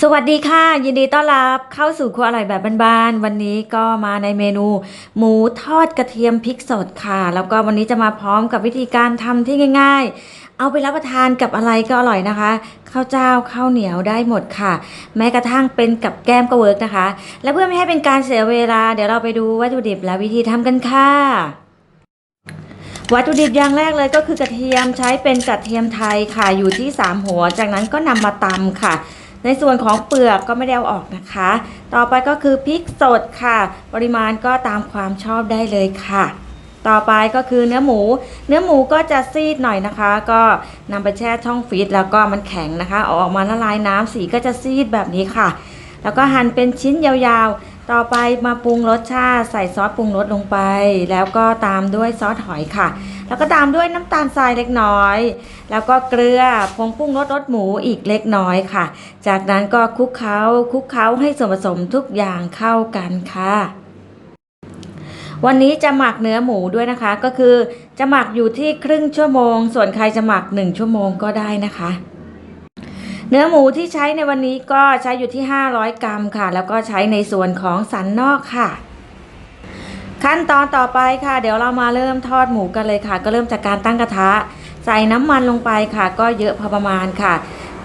สวัสดีค่ะ ยินดีต้อนรับเข้าสู่ครัวอร่อยแบบบ้านๆวันนี้ก็มาในเมนู หมูทอดกระเทียมพริกสดค่ะ แล้วก็วันนี้จะมาพร้อมกับวิธีการทำที่ง่าย ๆ เอาไปรับประทานกับอะไรก็อร่อยนะคะข้าวเจ้าข้าวเหนียวได้หมดค่ะ แม้กระทั่งเป็นกับแก้มก็เวิร์กนะคะ และเพื่อไม่ให้เป็นการเสียเวลา เดี๋ยวเราไปดูวัตถุดิบและวิธีทำกันค่ะวัตถุดิบอย่างแรกเลยก็คือกระเทียมใช้เป็นกระเทียมไทยค่ะอยู่ที่ 3 หัว จากนั้นก็นำมาตำค่ะ ในส่วนของเปลือกก็ไม่ได้เอาออกนะคะ ต่อไปก็คือพริกสดค่ะ ปริมาณก็ตามความชอบได้เลยค่ะ ต่อไปก็คือเนื้อหมู เนื้อหมูก็จะซีดหน่อยนะคะ ก็นำไปแช่ช่องฟรีซแล้วก็มันแข็งนะคะเอาออกมาละลายน้ำสีก็จะซีดแบบนี้ค่ะ แล้วก็หั่นเป็นชิ้นยาวๆ ต่อไปมาปรุงรสชาติใส่ซอสปรุงรสลงไป แล้วก็ตามด้วยซอสหอยค่ะ แล้วก็ตามด้วยน้ำตาลทรายเล็กน้อย แล้วก็เกลือผงปรุงรสรสหมูอีกเล็กน้อยค่ะ จากนั้นก็คลุกเคล้าคลุกเคล้าให้ส่วนผสมทุกอย่างเข้ากันค่ะวันนี้จะหมักเนื้อหมูด้วยนะคะ ก็คือจะหมักอยู่ที่ครึ่งชั่วโมง ส่วนใครจะหมัก 1 ชั่วโมงก็ได้นะคะ เนื้อหมูที่ใช้ในวันนี้ก็ใช้อยู่ที่ 500 กรัมค่ะ แล้วก็ใช้ในส่วนของสันนอกค่ะ ขั้นตอนต่อไปค่ะ เดี๋ยวเรามาเริ่มทอดหมูกันเลยค่ะ ก็เริ่มจากการตั้งกระทะ ใส่น้ำมันลงไปค่ะ ก็เยอะพอประมาณค่ะ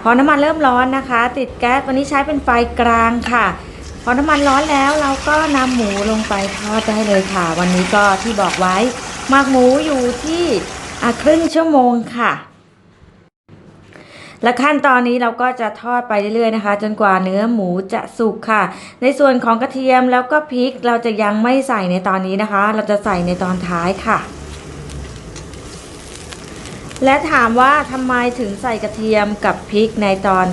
พอน้ำมันเริ่มร้อนนะคะ ติดแก๊สวันนี้ใช้เป็นไฟกลางค่ะพอน้ำมันร้อนแล้วเราก็นำหมูลงไปทอดได้เลยค่ะ วันนี้ก็ที่บอกไว้หมักหมูอยู่ที่ครึ่งชั่วโมงค่ะ และขั้นตอนนี้เราก็จะทอดไปเรื่อยๆนะคะ จนกว่าเนื้อหมูจะสุกค่ะ ในส่วนของกระเทียมแล้วก็พริกเราจะยังไม่ใส่ในตอนนี้นะคะ เราจะใส่ในตอนท้ายค่ะ และถามว่าทำไมถึงใส่กระเทียมกับพริกในตอน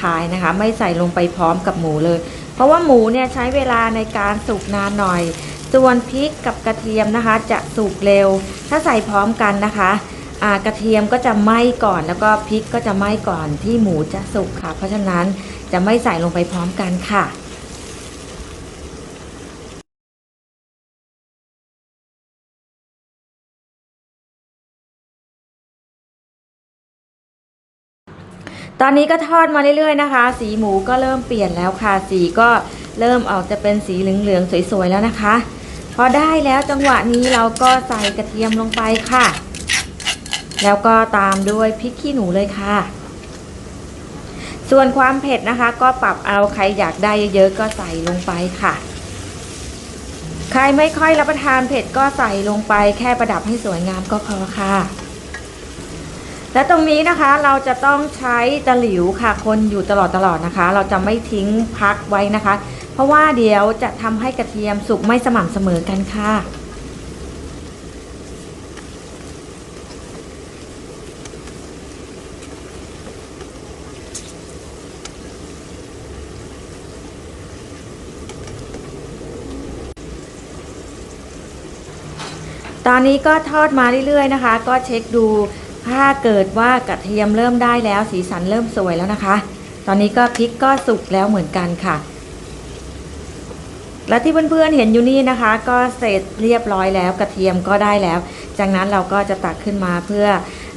ท้ายๆนะคะ ไม่ใส่ลงไปพร้อมกับหมูเลย เพราะว่าหมูเนี่ยใช้เวลาในการสุกนานหน่อยส่วนพริกกับกระเทียมนะคะ จะสุกเร็ว ถ้าใส่พร้อมกันนะคะ กระเทียมก็จะไหม้ก่อน แล้วก็พริกก็จะไหม้ก่อนที่หมูจะสุกค่ะ เพราะฉะนั้นจะไม่ใส่ลงไปพร้อมกันค่ะตอนนี้ก็ทอดมาเรื่อยๆนะคะ สีหมูก็เริ่มเปลี่ยนแล้วค่ะ สีก็เริ่มออกจะเป็นสีเหลืองๆสวยๆแล้วนะคะ พอได้แล้วจังหวะนี้เราก็ใส่กระเทียมลงไปค่ะ แล้วก็ตามด้วยพริกขี้หนูเลยค่ะ ส่วนความเผ็ดนะคะ ก็ปรับเอาใครอยากได้เยอะๆก็ใส่ลงไปค่ะ ใครไม่ค่อยรับประทานเผ็ดก็ใส่ลงไปแค่ประดับให้สวยงามก็พอค่ะและตรงนี้นะคะเราจะต้องใช้ตะหลิวค่ะ คนอยู่ตลอดตลอดนะคะ เราจะไม่ทิ้งพักไว้นะคะ เพราะว่าเดี๋ยวจะทำให้กระเทียมสุกไม่สม่ำเสมอกันค่ะ ตอนนี้ก็ทอดมาเรื่อยๆนะคะ ก็เช็คดูถ้าเกิดว่ากระเทียมเริ่มได้แล้วสีสันเริ่มสวยแล้วนะคะ ตอนนี้ก็พริกก็สุกแล้วเหมือนกันค่ะ และที่เพื่อนๆเห็นอยู่นี่นะคะ ก็เสร็จเรียบร้อยแล้วกระเทียมก็ได้แล้ว จากนั้นเราก็จะตักขึ้นมาเพื่อ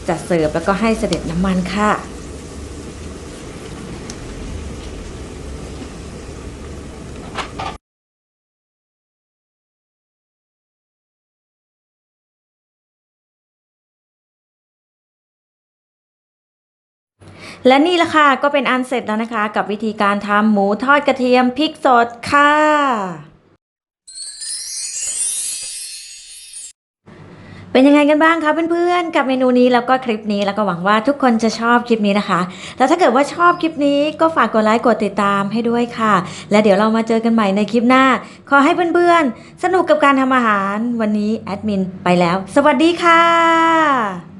จะเสิร์ฟแล้วก็ให้เสด็จน้ำมันค่ะ และนี่ละค่ะก็เป็นอันเสร็จแล้วนะคะ กับวิธีการทำหมูทอดกระเทียมพริกสดค่ะ เป็นยังไงกันบ้างคะเพื่อนๆ กับเมนูนี้แล้วก็คลิปนี้แล้วก็หวังว่าทุกคนจะชอบคลิปนี้นะคะ แล้วถ้าเกิดว่าชอบคลิปนี้ก็ฝากกดไลค์กดติดตามให้ด้วยค่ะ และเดี๋ยวเรามาเจอกันใหม่ในคลิปหน้า ขอให้เพื่อนๆ สนุกกับการทำอาหาร วันนี้แอดมินไปแล้ว สวัสดีค่ะ